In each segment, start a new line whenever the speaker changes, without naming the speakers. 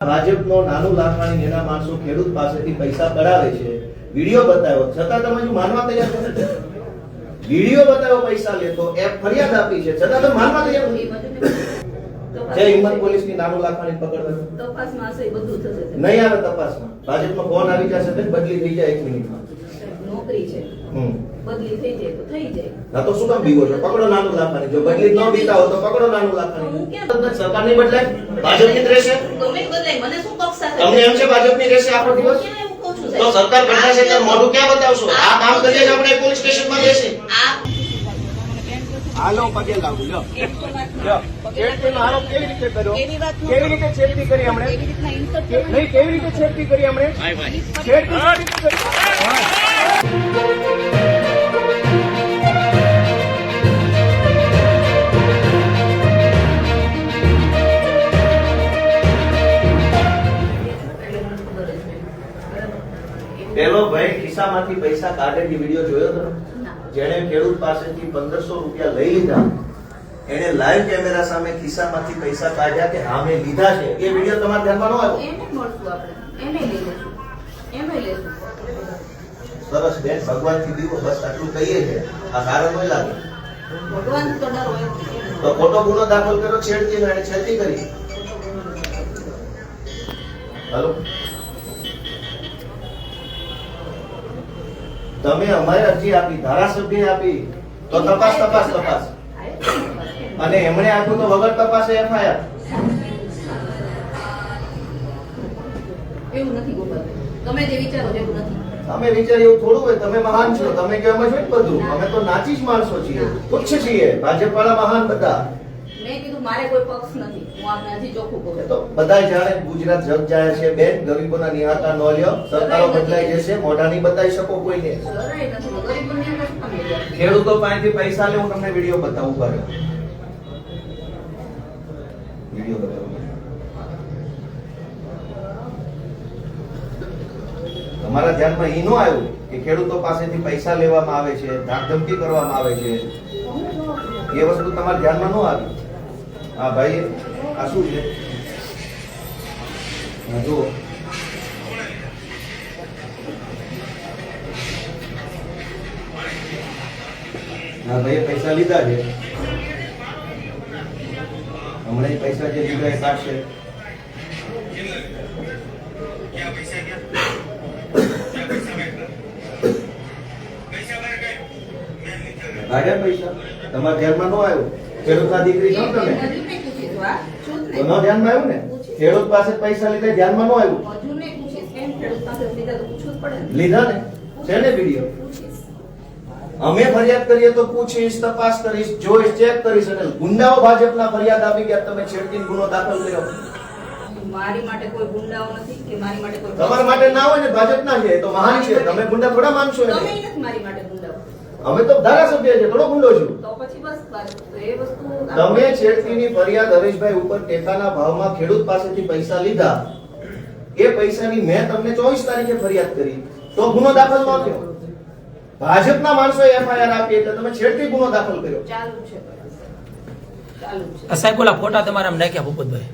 ભાજપનો નાનું લાખવાની નેના માણસો ખેડૂત પાસેથી પૈસા કઢાવે છે. વીડિયો બતાવ્યો. છતાં તમે હજુ માનવા તૈયાર નથી. વીડિયો બતાવ્યો, પૈસા લેતો. એ ફરિયાદ આપી છે. છતાં તમે માનવા તૈયાર નથી. જે હિંમત પોલીસની નાનું લાખાણી પકડવા
તપાસમાં હશે બધું થશે
નહીં આવે તપાસમાં. ભાજપનો ફોન આવી જશે તો બદલી થઈ જાય એક મિનિટમાં.
નોકરી છે બદલી થઈ જાય તો થઈ જાય
ના તો શું કામ બીવો છો? પકડો નાનું લાખવાની જો બદલી ન બીતા હો તો પકડો નાનું લાખવાની સરકાર નહીં બદલાય? ભાજપની જ રહેશે? તમને એમ છે ભાજપની રહેશે આખો દિવસ? તો? સરકાર બદલાશે ત્યારે મોઢું ક્યાં બતાવશો? આ કામ કરીએ આપણે પોલીસ સ્ટેશનમાં જશે હાલો પગે લાગુ લ્યો. લ્યો. છેડતીનો આરોપ કેવી રીતે કર્યો? કેવી રીતે છેડતી કરી હમણે? નહીં કેવી રીતે છેડતી કરી હમણે? છેડતી કરી? ખિસ્સામાંથી પૈસા કાઢે વીડિયો જોયો
હતો?
જેણે ખેડૂત પાસેથી પંદરસો રૂપિયા લઈ લીધા. એને લાઈવ કેમેરા સામે ખિસ્સામાંથી પૈસા કાઢ્યા કે હા મેં લીધા છે. એ વીડિયો તમારા ધ્યાનમાં ન આવ્યો?
એને મળશું આપણે. એને લઈ લેશું એમે લેશું
સરસ બેન ભગવાનથી દીવો. બસ આટલું કહીએ છે. આ સારું નહીં લાગે.
ભગવાન તો ડર હોય
તો ખોટો ગુનો દાખલ કર્યો છેડતી એને છેડતી કરી. હલો? તમે અમારે અરજી આપી ધારાસભ્ય આપી તો તપાસ તપાસ તપાસ. અને એમણે આપ્યું તો વગર તપાસે એફઆઈઆર.
એવું નથી ગોપાલ. તમે જે વિચારો એવું નથી.
અમે વિચારીએ એવું થોડું હોય તમે મહાન છો તમે કે અમે છો બધું. અમે તો નાચી જ માણસો છીએ તુચ્છ છીએ ભાજપ વાળા મહાન બધા.
મેં કીધું મારે કોઈ પક્ષ નથી.
એ તો બધા જાણે ગુજરાત જગ જાય છે બેન ગરીબોના નિહાતા ન લ્યો સરકારો બદલાઈ જશે મોઢા નહીં બતાવી શકો કોઈને? ખેડૂતો પાસેથી પૈસા લે હું તમને વીડિયો બતાવું પર વીડિયો બતાવું. તમારા ધ્યાનમાં ઈ નો આવ્યું કે ખેડૂતો પાસેથી પૈસા લેવામાં આવે છે ધાકધમકી કરવામાં આવે છે? એ વસ્તુ તમારા ધ્યાનમાં નો આવી? હા ભાઈ આ શું છે? જુઓ. હા ભાઈએ પૈસા લીધા છે. હમણાં પૈસા જે લીધા એ કાઢશે. કાઢ્યા પૈસા? તમારા ધ્યાનમાં નો આવ્યું? ખેડૂત દીકરી છો તમે
હજુ નહીં પૂછીશ, વાહ, છું જ
તો. ન ધ્યાનમાં આવ્યું ને? ખેડૂત પાસે પૈસા લીધા ધ્યાનમાં નો આવ્યું?
લીધા ને.
લીધા ને? છે ને વીડિયો? અમે ફરિયાદ કરીએ તો પૂછીશ તપાસ કરીશ જોઈશ ચેક કરીશ અને ગુંડાઓ ભાજપના ફરિયાદ આપી ગયા તમે છેડતી ગુનો દાખલ કર્યો.
મારી માટે કોઈ ગુંડાઓ નથી કે મારી માટે કોઈ
તમારા માટે ના હોય ને ભાજપના છે તો મહાન છે. તમે ગુંડા થોડા માનશો
તમે નથી મારી માટે
અમે તો ધારાસભ્ય છે થોડો ગુંડો છું.
તો પછી બસ બસ. તો એ વસ્તુ
તમે છેડતીની ફરિયાદ હરેશભાઈ ઉપર ટેકાના ભાવમાં ખેડૂત પાસેથી પૈસા લીધા. એ પૈસાની મેં તમને ચોવીસ તારીખે ફરિયાદ કરી. તો ગુનો દાખલ ન થયો. ભાજપના માણસોએ એફઆઈઆર આપી એટલે તમે છેડતી ગુનો દાખલ કર્યો.
ચાલુ છે. ચાલુ છે.
સાહેબ ઓલા ફોટા તમારા નાખ્યા ભૂપતભાઈ.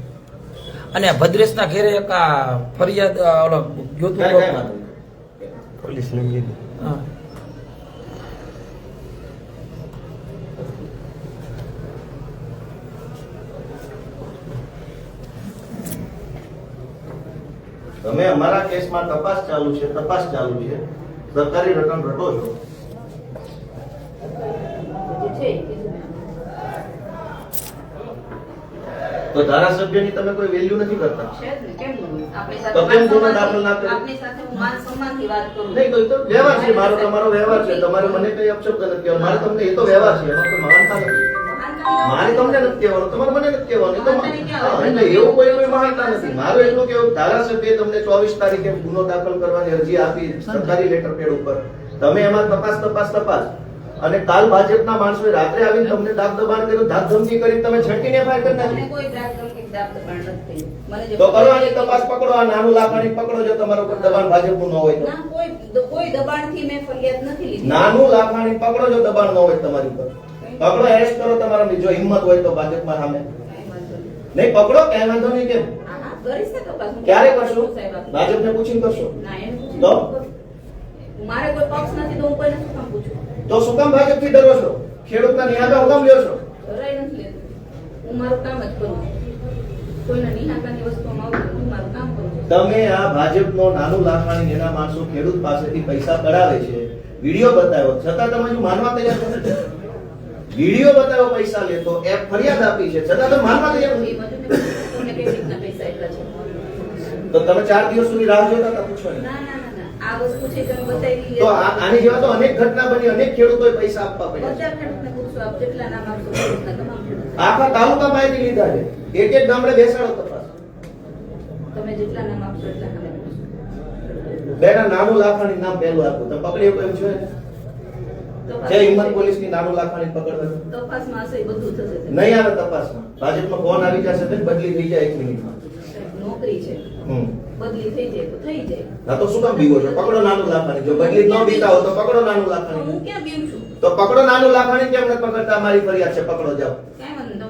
અને ભદ્રેશના ઘેરે એક આ ફરિયાદ ઓલો.
પોલીસ
હા.
તમે અમારા કેસમાં તપાસ ચાલુ છે તપાસ ચાલુ છે. સરકારી રકમ રટો છો. તો ધારાસભ્યની તમે કોઈ વેલ્યુ નથી કરતા? તો કેમ ગુનો દાખલ ના કર્યો? નહીં તો તો વ્યવહાર છે મારો તમારો વ્યવહાર છે. તમારે મને કઈ અપશબ્દ નથી. મારે તમને એ તો વ્યવહાર છે એમાં કોઈ મહાનતા નથી. મારે તમને નથી કહેવાનું તમારે મને નથી કહેવાનું? એટલે એવું કોઈ કોઈ માનતા નથી. મારું એટલું કેવું ધારાસભ્ય તમને ચોવીસ તારીખે ગુનો દાખલ કરવાની અરજી આપી સરકારી લેટર પેડ ઉપર. તમે એમાં તપાસ તપાસ તપાસ. અને કાલ ભાજપના માણસોએ રાત્રે આવીને તમને દાબ દબાણ કર્યું ધાક ધમકી કરી તમે છટકીને ફાયર કરી નાખી. તો કરો આની તપાસ પકડો આ નાનું લાકડી પકડો જો તમારા ઉપર દબાણ ભાજપનું ન હોય તો.
ના, કોઈ કોઈ દબાણથી મેં ફરિયાદ નથી લીધી.
નાનું લાખાણી પકડો જો દબાણ ન હોય તમારી ઉપર. પકડો એરેસ્ટ કરો તમારા જો હિંમત હોય તો ભાજપમાં સામે.
નહીં.
પકડો કઈ વાંધો નહીં કેમ ક્યારે કરશો. ભાજપને પૂછીને કરશો? તો?
મારે કોઈ પક્ષ નથી તો હું કોઈ શું કામ પૂછું?
તો શું કામ ભાજપથી ડરો છો? ખેડૂતના નિહાતા હું કામ લ્યો છો?
ડરાય નથી લેતો. હું મારું કામ જ કરું. કોઈના નિહાકાની વસ્તુમાં આવતું હું મારું કામ કરું
તમે આ ભાજપનો નાનું લાખાણી એના માણસો ખેડૂત પાસેથી પૈસા કઢાવે છે વીડિયો બતાવ્યો. છતાં તમે માનવા તૈયાર નથી? વીડિયો બતાવો પૈસા લેતો એ ફરિયાદ આપી છે. છતાં તો માનવા તૈયાર નથી તો તમે ચાર દિવસ સુધી રાહ જોતા હતા પૂછવાની
ના ના ના ના. આ વસ્તુ છે તમે બતાવી
તો આની જેવા તો અનેક ઘટના બની અનેક ખેડૂતોએ પૈસા આપવા પડ્યા
પૂછો આપ નામ
આખા તાલુકા માહિતી લીધા છે. એક એક ગામડે બેસાડો તપાસ.
તમે જેટલા નામ આપશો એટલા નામ પૂછો.
નાનું લાખાણી નામ પહેલું આપવું તમે પકડી એવું એમ છે છે હિંમત પોલીસની નાનું લાખાણી પકડવાનું
તપાસમાં હશે બધું થશે.
નહીં આવે તપાસમાં. ભાજપમાં ફોન આવી જશે તો બદલી થઈ જાય એક મિનિટમાં.
નોકરી છે. બદલી થઈ જાય તો થઈ જાય.
ના તો શું કામ બીવો છો? પકડો નાનું લાખાણી જો બદલી ન બીતા હો તો પકડો નાનું
તો હું ક્યાં બીવું છું?
તો પકડો નાનું લાખાણી કેમ પકડતા? મારી ફરિયાદ છે પકડો જાઓ.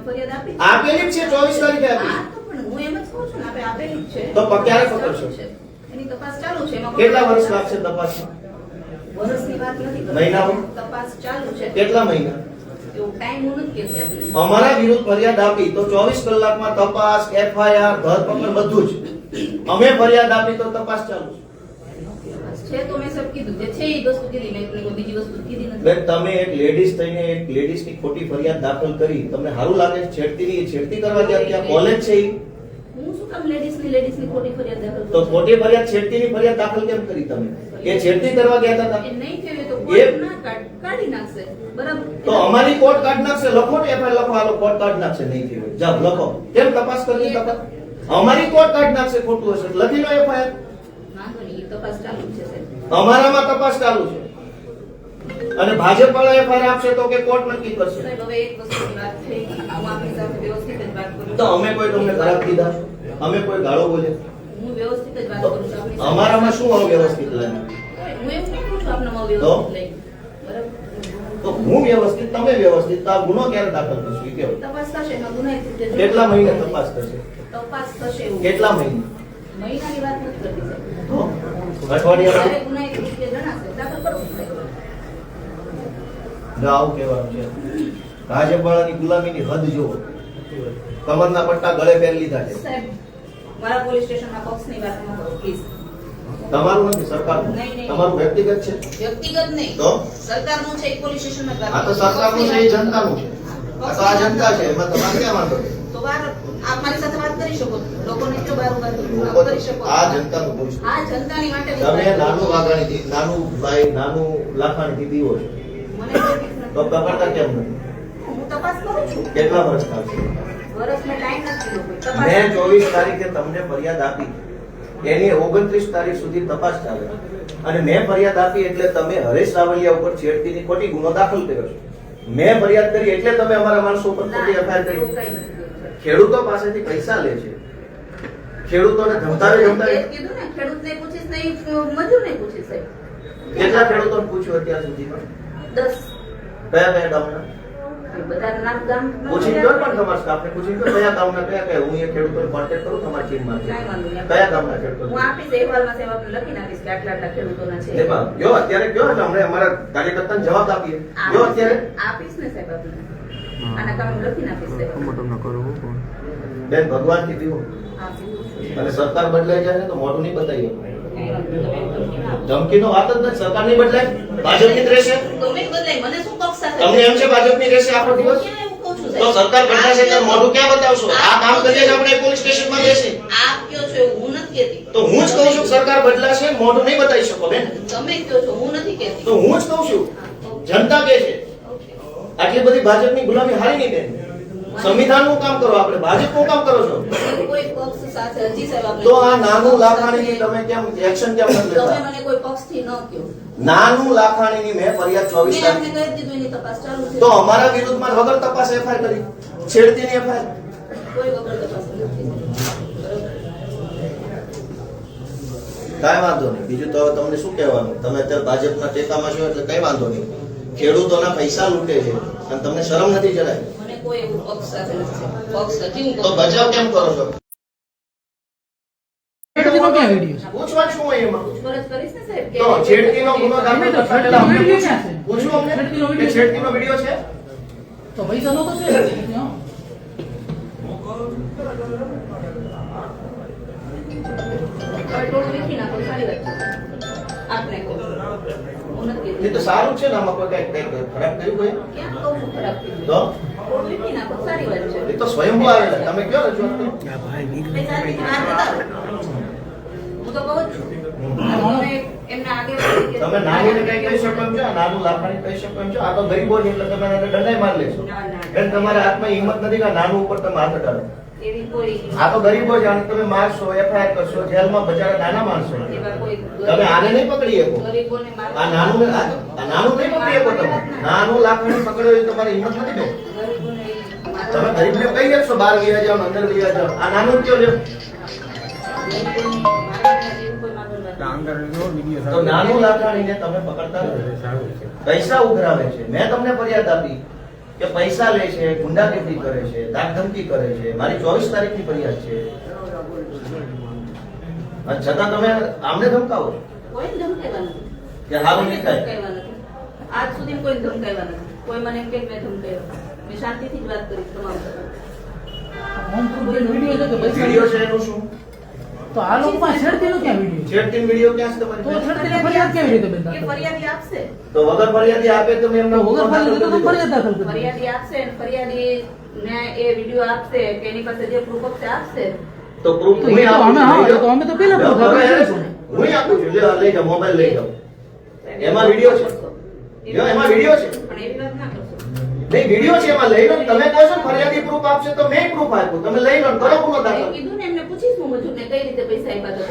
ફરિયાદ આપી
આપેલી છે ચોવીસ તારીખે આપી.
તો હું એમ જ કહું છું ને આપેલી છે.
તો ક્યારે પકડશો?
એની તપાસ ચાલુ છે
કેટલા વર્ષ લાગશે તપાસમાં?
વર્ષની વાત નથી
મહિનાઓ?
તપાસ ચાલુ છે.
કેટલા મહિના. અમારા વિરુદ્ધ ફરિયાદ આપી તો ચોવીસ કલાકમાં તપાસ એફઆઈઆર ધરપકડ બધું જ. અમે ફરિયાદ આપી તો તપાસ ચાલુ છે.
છે તો મેં સબ કીધું. જે છે એ વસ્તુ કીધી બીજી વસ્તુ કીધી
બેન તમે એક લેડીઝ થઈને એક લેડીઝની ખોટી ફરિયાદ દાખલ કરી. તમને સારું લાગે છેડતી છેડતી કરવા ગયા કોલેજ છે
શું કામ લેડીઝની લેડીઝની ખોટી ફરિયાદ દાખલ
તો ખોટી ફરિયાદ છેડતીની ફરિયાદ દાખલ કેમ કરી તમે? એ છેડતી કરવા ગયા હતા
એ નહીં થયું તો કોર્ટ ના કાઢી નાખશે. બરાબર.
તો અમારી કોર્ટ કાઢ નાખશે? લખો ને એફઆઈઆર લખો આલો કોર્ટ કાઢ નાખશે નહીં થયું. હોય. લખો. કેમ તપાસ કરી તપાસ અમારી કોર્ટ કાઢ નાખશે ખોટું હશે. લખી લો એફઆઈઆર
વાંધો નહીં એ તપાસ ચાલુ છે સાહેબ.
અમારામાં તપાસ ચાલુ છે. અને ભાજપ વાળા એફઆઈઆર આપશે તો કે કોર્ટ નક્કી કરશે? તો અમે કોઈ તમને ખરાબ કીધા? અમે કોઈ ગાળો બોલે?
હું વ્યવસ્થિત જ વાત
તો
કરું છું આપની સાથે.
અમારામાં શું અવ્યવસ્થિત લાગે તો?
વ્યવસ્થિત લાગે
તો હું વ્યવસ્થિત તમે વ્યવસ્થિત આ ગુનો ક્યારે દાખલ કરશો એ કહો
તપાસ થશે
કેટલા મહિને તપાસ થશે?
તપાસ થશે
કેટલા મહિને?
મહિનાની વાત નથી કરતી
અઠવાડિયા.
જ્યારે ગુનાહિત રીતે જણાશે દાખલ
આવું કહેવાનું છે. રાજ્યપાળાની ગુલામીની હદ જુઓ. કમરના પટ્ટા ગળે પહેરી લીધા છે.
મારા પોલીસ સ્ટેશનમાં પક્ષની વાત ન કરો પ્લીઝ
તમારું નથી સરકારનું?
નહીં, નહીં.
તમારું વ્યક્તિગત છે?
વ્યક્તિગત નહીં.
તો?
સરકારનું છે એ પોલીસ સ્ટેશનમાં વાત
આ તો સરકારનું છે એ જનતાનું છે. તો આ જનતા છે એમાં તમારે ક્યાં વાંધો છે?
તો વાર આપ મારી સાથે વાત કરી શકો. લોકોને કયો બાર બારું કરી શકો? આ જનતાનું માટે
તમે નાનું વાઘાણીથી નાનું ભાઈ નાનું દીવો છો.
કોઈ બીક નથી.
તો પકડતા કેમ નથી?
હું તપાસ કરું છું.
કેટલા વર્ષ થશે? મેં ચોવીસ તારીખે તમને ફરિયાદ આપી. એની ઓગણત્રીસ તારીખ સુધી તપાસ ચાલે. અને મેં ફરિયાદ આપી એટલે તમે હરેશ રાવલિયા ઉપર છેડતીની ખોટી ગુનો દાખલ કર્યો છે. મેં ફરિયાદ કરી એટલે તમે અમારા માણસો ઉપર ખોટી એફઆઈઆર કરી. ખેડૂતો પાસેથી પૈસા લે છે. ખેડૂતોને ધમતારે ધમતારે
કીધું ને ખેડૂતને પૂછીશ નહીં મજૂરને પૂછીશ
કેટલા ખેડૂતોને પૂછ્યું અત્યાર સુધીમાં
દસ.
કયા કયા ગામના
બધા નામ ગામ
પૂછીને જો પણ તમારા સ્ટાફને પૂછીને જો કયા ગામના કયા કયા? હું એ ખેડૂતોને કોન્ટેક્ટ કરું તમારી ટીમમાંથી
કાંઈ વાંધો નહીં.
કયા ગામના ખેડૂતો
હું આપીશ અહેવાલમાં સાહેબ આપને લખીને કે આટલા આટલા ખેડૂતોના છે.
ને બા, અત્યારે કયો એટલે હમણાં અમારા કાર્યકર્તાને જવાબ આપીએ. અત્યારે?
આપીશ ને સાહેબ આપને. આના કામ લખીને આપીશ સાહેબ
બેન ભગવાનથી
કીધું
અને સરકાર બદલાઈ જાય ને તો મોઢું નહીં બતાવીએ
ના
ધમકીનો વાત જ નથી. સરકાર નહીં બદલાય? ભાજપની જ રહેશે?
ગમે તે બદલાય. મને શું પક્ષ સાથે
તમને એમ છે ભાજપની રહેશે આખો દિવસ?
કહું
તો સરકાર બદલાશે ત્યારે મોઢું ક્યાં બતાવશો? આ કામ કરીએ જ આપણે પોલીસ સ્ટેશનમાં બેસી
આપ કયો છો હું નથી કહેતી.
તો હું જ કહું છું સરકાર બદલાશે મોઢું નહીં બતાવી શકો બેન.
તમે કયો છો હું નથી કહેતી.
તો હું જ કહું છું. જનતા કે છે. આટલી બધી ભાજપની ગુલામી હારી નહીં બેન. સંવિધાનનું કામ કરો આપણે ભાજપનું કામ કરો છો?
કોઈ પક્ષ સાથે હજી સાહેબ આપણે
તો આ નાનું લાખાણીની તમે કેમ એક્શન કેમ નથી
તમે
લેતા
મને કોઈ પક્ષથી ન કહો.
નાનું લાખાણીની મેં ફરિયાદ ચોવીસ
મેં આપને
તારીખ
દીધું એની તપાસ ચાલુ છે.
તો અમારા વિરુદ્ધમાં વગર તપાસ એફઆઈઆર કરી. છેડતીની એફઆઈઆર.
કોઈ વગર તપાસ
કાંઈ વાંધો નહીં. બીજું તો તમને શું કહેવાનું? તમે અત્યારે ભાજપના ટેકામાં છો એટલે કઈ વાંધો નહીં. ખેડૂતોના પૈસા લૂંટે છે. અને તમને શરમ નથી જરાય
મને કોઈ એવું પક્ષ સાથે નથી પક્ષ હજી હું
તો
કહું છું.
બચાવ કેમ કરો છો
છેડતીનો ક્યાં વીડિયો છે?
પૂછવાનું શું હોય એમાં
પૂછપરછ કરીશ ને સાહેબ કે
તો છેડતીનો ગુનો દાખલ
અમે તો
કરતા પહેલા અમને
છેડતીનો વીડિયો ક્યાં છે?
પૂછવું અમને
છેડતીનો
કે
વીડિયો
છેડતીનો વીડિયો છે
તો પૈસા નો તો છે જ. હા.
હવે ટોળું વીખી નાખો સારી વાત છે આપને કહું હું નથી
એ તો સારું છે ને આમાં કોઈ કઈ કઈ ખરાબ કર્યું કોઈ
ક્યાં
તો?
ખરાબ સારી વાત છે.
એ તમે કયો રજૂઆત કરો?
હું તો કહું છું. તમે
કઈ કહી શકો એમ છો? નાનું લાફાણી કહી શકો એમ છો? આ તો ગરીબો છે એટલે તમે એને દંડાઈ માર લેશો. એટલે તમારા હાથમાં હિંમત નથી કે નાનું ઉપર તમે હાથ અડાડો.
એવી
આ તો ગરીબો છે તમે મારશો એફઆઈઆર કરશો જેલમાં બચારા નાના માણસો તમે આને નહીં પકડી શકો. આ નાનું આ આ નાનું નહીં પકડી શકો તમે. નાનું લાફાણી પકડ્યો એ તમારી હિંમત નથી બેન તમે ગરીબને કહી દેશો બહાર ગયા જાઓ અંદર ગયા જાઓ. આ નાનું કયો લ્યો. તો નાનું લાકડાણીને તમે પકડતા પૈસા ઉઘરાવે છે. મેં તમને ફરિયાદ આપી. કે પૈસા લે છે ગુંડાગીરી કરે છે ધાકધમકી કરે છે. મારી ચોવીસ તારીખની ફરિયાદ છે. અને છતાં તમે આમને ધમકાવો
કોઈ ધમકાવ્યા
કે હારું નહીં થાય?
આજ સુધી કોઈ ધમકાવ્યા નથી. કોઈ મને એમ કે મેં ધમકાવ્યો. મેં શાંતિથી જ વાત કરી તમામ
વીડિયો છે
એનું શું?
તો આ લોકો પાસે છેડતીનો ક્યાં વિડિયો
છેડતીન વિડિયો ક્યાં છે તમારી તો
છેડતીને ફરિયાદ કેવી રીતે બેન કરી?
ફરિયાદી આપશે.
તો વગર ફરિયાદી આપે તો મેં એમને
વગર ફરિયાદી તો ફરિયાદ દાખલ કરી
ફરિયાદી આપશે ને ફરિયાદી ને એ વીડિયો આપશે કે એની પાસે જે પ્રૂફ હશે આપશે.
તો પ્રૂફ
તો
હું આપું
અમે હા, તો અમે તો પેલા પ્રૂફ
હું આપું છું લઈ જાઓ મોબાઈલ લઈ જાઓ. એમાં વીડિયો છે. જો, એમાં વીડિયો છે.
પણ એવી વાત ના
નહીં વિડિયો છે એમાં લઈ લો ને. તમે કહો છો ને ફરિયાદી પ્રૂફ આપશે તો મેં પ્રૂફ આપ્યું. તમે લઈ લો કરો ગુનો દાખલ.
કીધું ને એમને પૂછીશ હું મજૂરને કઈ રીતે પૈસા આપ્યા તો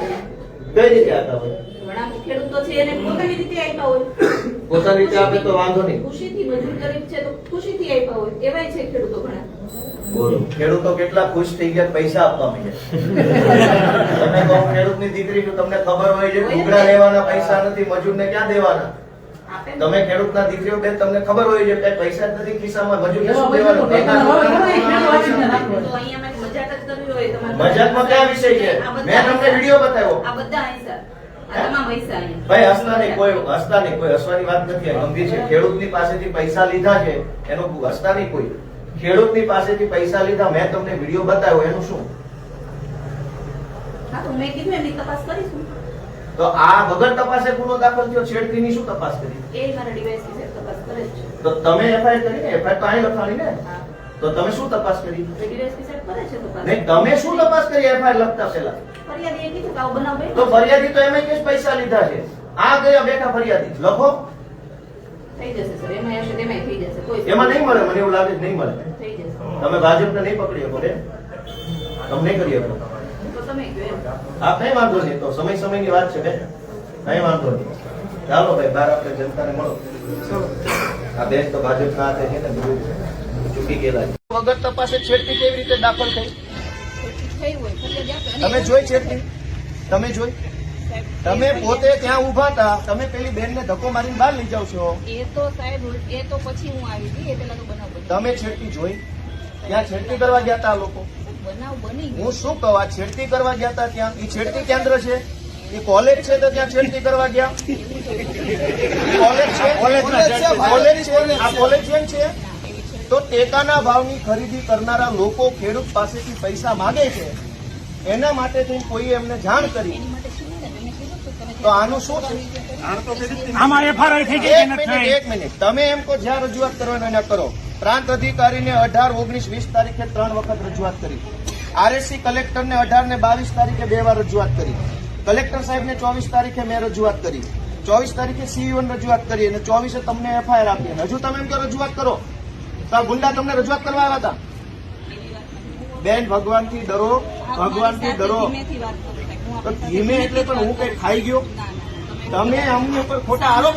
કઈ રીતે આપતા હોય?
ઘણા ખેડૂતો છે એને પોતાની રીતે આપ્યા હોય.
પોતાની રીતે આપે તો વાંધો નહીં.
ખુશીથી મજૂર ગરીબ છે તો ખુશીથી આપ્યા હોય. એવાય છે ખેડૂતો ઘણા.
બોલો. ખેડૂતો કેટલા ખુશ થઈ ગયા પૈસા આપવા મળ્યા તમે કહો ખેડૂતની દીકરી છું તમને ખબર હોય છે ટુકડા લેવાના પૈસા નથી મજૂરને ક્યાં દેવાના?
ને.
તમે ખેડૂતના દીકરીઓ બેન તમને ખબર હોય છે કે પૈસા જ નથી ખિસ્સામાં મજૂરને
એવા
શું દેવાના? મજાકમાં કયા વિષય છે? મેં તમને વીડિયો બતાવ્યો.
આ બધા
ભાઈ હસતા નહીં કોઈ હસતા નહીં કોઈ હસવાની વાત નથી ગંભીર છે. ખેડૂતની પાસેથી પૈસા લીધા છે એનો હસતા નહીં કોઈ. ખેડૂતની પાસેથી પૈસા લીધા મેં તમને વીડિયો બતાવ્યો એનું શું?
હા તો મેં કીધું એની તપાસ કરીશું.
તો આ વગર તપાસે ગુનો દાખલ થયો છેડતીની શું તપાસ કરી?
એ મારા ડિવાઇસ વિશે તપાસ કરે છે.
તો તમે એફઆઈઆર કરી ને એફઆઈઆર તો અહીં લખાણી ને? તો તમે શું તપાસ કરી?
એ ડિવાઇસ વિશે કરે છે તપાસ.
નહીં તમે શું તપાસ કરી એફઆઈઆર લખતા પહેલા?
ફરિયાદીએ કીધું કે આવો બનાવ
તો ફરિયાદી તો એમે જ પૈસા લીધા છે. આ ગયા બેઠા ફરિયાદી. લખો.
થઈ જશે સર. એમાં હશે થઈ જશે. કોઈ
એમાં નહીં મળે મને એવું લાગે નહીં મળે.
થઈ જશે.
તમે ભાજપને નહીં પકડી શકો બેન તમે નહીં કરી શકો.
એમ
કઈ વાંધો નહીં તો સમય સમયની વાત છે બેન. કઈ વાંધો નહીં. ચાલો ભાઈ બહાર આપણે જનતાને મળો. આ બેન તો ભાજપના હાથે છે ને બધું ચૂકી ગયેલા છે. વગર તપાસે છેડતી કેવી રીતે દાખલ થઈ? તમે જોઈ છેડતી? તમે જોઈ? તમે પોતે ત્યાં ઊભા હતા તમે પેલી બેન ને ધક્કો મારીને બહાર લઈ જાવ છો.
એ તો સાહેબ એ તો પછી હું આવી હતી એ પેલા તો બનાવ
તમે છેડતી જોઈ? ત્યાં છેડતી કરવા ગયા હતા લોકો? હું શું કહું? આ છેડતી કરવા ગયા હતા ત્યાં? એ છેડતી કેન્દ્ર છે? એ કોલેજ છે તો ત્યાં છેડતી કરવા ગયા? કોલેજ છે? કોલેજ છે આ કોલેજિયન છે? તો ટેકાના ભાવની ખરીદી કરનારા લોકો ખેડૂત પાસેથી પૈસા માંગે છે? એના માટે થઈને કોઈએ એમને જાણ કરી. તો આનું શું છે? એક મિનિટ તમે એમ કહો જ્યાં રજૂઆત કરવાનો એના કરો. પ્રાંત અધિકારીને અઢાર ઓગણીસ વીસ તારીખે ત્રણ વખત રજૂઆત કરી. આરએસસી કલેક્ટરને અઢાર ને બાવીસ તારીખે બે વાર રજૂઆત કરી. કલેક્ટર સાહેબને ચોવીસ તારીખે મેં રજૂઆત કરી. ચોવીસ તારીખે સીઈઓને રજૂઆત કરી અને ચોવીસે તમને એફઆઈઆર આપી અને હજુ તમે એમ કે રજૂઆત કરો. તો આ ગુંડા તમને રજૂઆત કરવા આવ્યા હતા? બેન, ભગવાનથી ડરો ભગવાનથી ડરો. તો ધીમે એટલે પણ હું કઈ ખાઈ ગયો?
તમે
અમને પર ખોટા આરોપ.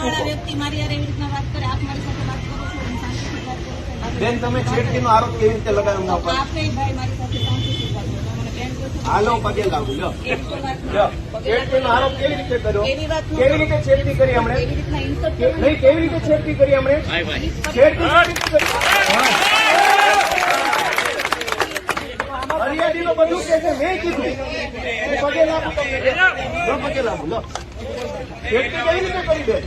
બેન, તમે છેડતીનો આરોપ કેવી રીતે લગાવ્યો એમના ઉપર
આપે ભાઈ મારી સાથે શાંતિથી વાત કરો મને બેન કહો છો.
હાલો પગે
લાવું
છેડતીનો આરોપ કેવી રીતે કર્યો?
ન
કેવી રીતે છેડતી કરી હમણે? નહીં કેવી રીતે છેડતી કરી હમણે? ફરિયાદી વડીલો બધું કે છે મેં કીધું. પગે લાગુ લો પગે લાગુ લો છેડતી કેવી રીતે કરી દે?